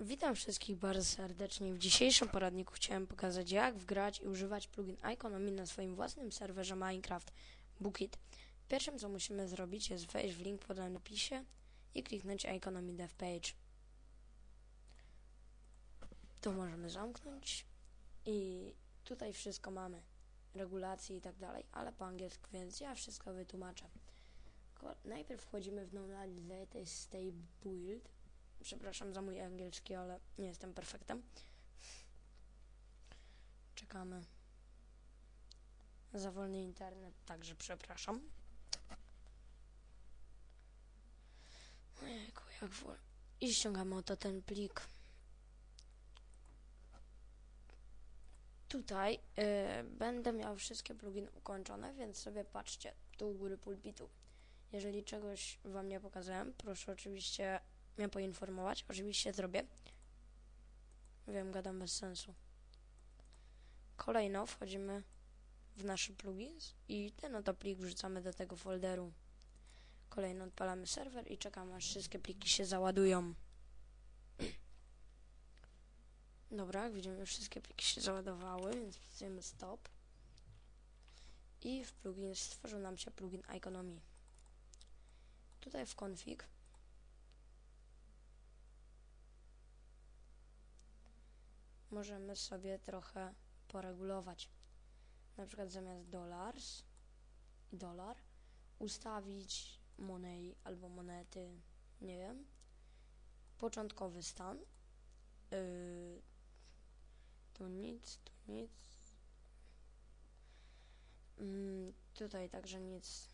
Witam wszystkich bardzo serdecznie. W dzisiejszym poradniku chciałem pokazać jak wgrać i używać plugin Economy na swoim własnym serwerze Minecraft Bookit. Pierwszym co musimy zrobić jest wejść w link podany w opisie i kliknąć Economy Dev Page. Tu możemy zamknąć i tutaj wszystko mamy. Regulacje i tak dalej, ale po angielsku, więc ja wszystko wytłumaczę. Najpierw wchodzimy w Knowledge Stay Build Przepraszam za mój angielski, ale nie jestem perfektem. Czekamy. Za wolny internet, także przepraszam. Ojejku, jak wolno. I ściągamy oto ten plik. Tutaj y, będę miał wszystkie pluginy ukończone, więc sobie patrzcie tu u góry pulpitu. Jeżeli czegoś Wam nie pokazałem, proszę oczywiście mnie poinformować. Oczywiście zrobię. Wiem, gadam bez sensu. Kolejno wchodzimy w nasze plugins i ten oto plik wrzucamy do tego folderu. Kolejno odpalamy serwer i czekamy aż wszystkie pliki się załadują. Dobra, jak widzimy wszystkie pliki się załadowały, więc wpisujemy stop. I w plugin stworzył nam się plugin Economy. Tutaj w config możemy sobie trochę poregulować. Na przykład zamiast dollars i dolar ustawić money albo monety, nie wiem. Początkowy stan. Yy, tu nic, tu nic. Mm, tutaj także nic.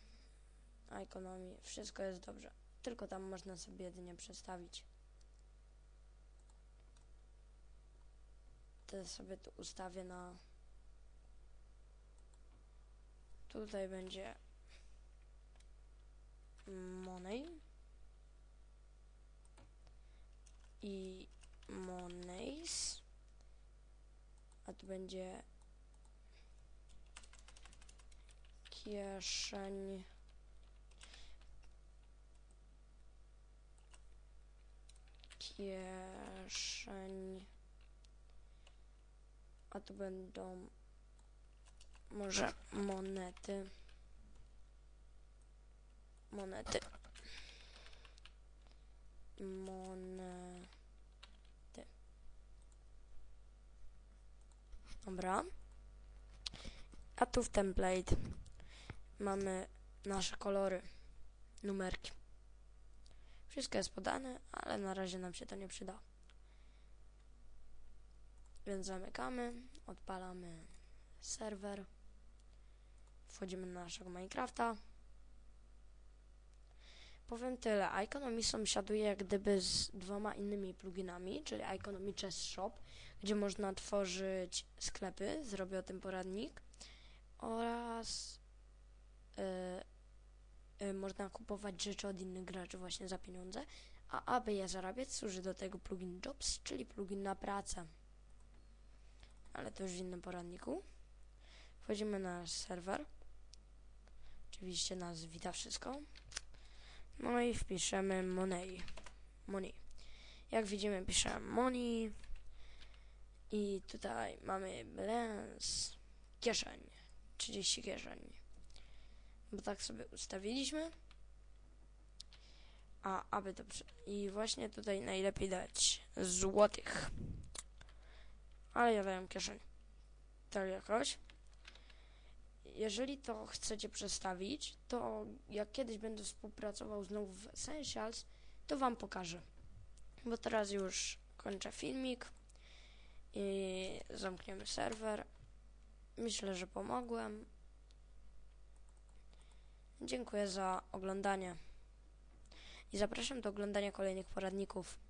Ekonomii, wszystko jest dobrze. Tylko tam można sobie jedynie przestawić. Sobie tu ustawię na tutaj będzie money. I monies. A tu będzie kieszeń. Kieszeń a tu będą może monety. Monety. Monety. Dobra. A tu w template mamy nasze kolory, numerki. Wszystko jest podane, ale na razie nam się to nie przyda. Więc zamykamy, odpalamy serwer, wchodzimy na naszego Minecrafta. Powiem tyle, Economy sąsiaduje jak gdyby z dwoma innymi pluginami, czyli Economy Chess Shop, gdzie można tworzyć sklepy, zrobię o tym poradnik, oraz yy, yy, można kupować rzeczy od innych graczy właśnie za pieniądze, a aby je zarabiać służy do tego plugin Jobs, czyli plugin na pracę ale to już w innym poradniku. Wchodzimy na serwer. Oczywiście nas wita wszystko. No i wpiszemy money. Money. Jak widzimy, piszemy money. I tutaj mamy balance. Kieszeń. 30 kieszeń. Bo tak sobie ustawiliśmy. A aby to... I właśnie tutaj najlepiej dać złotych ale ja dałem kieszeń. Tak jakoś. Jeżeli to chcecie przestawić, to jak kiedyś będę współpracował znowu w Essentials, to Wam pokażę. Bo teraz już kończę filmik i zamkniemy serwer. Myślę, że pomogłem. Dziękuję za oglądanie. I zapraszam do oglądania kolejnych poradników.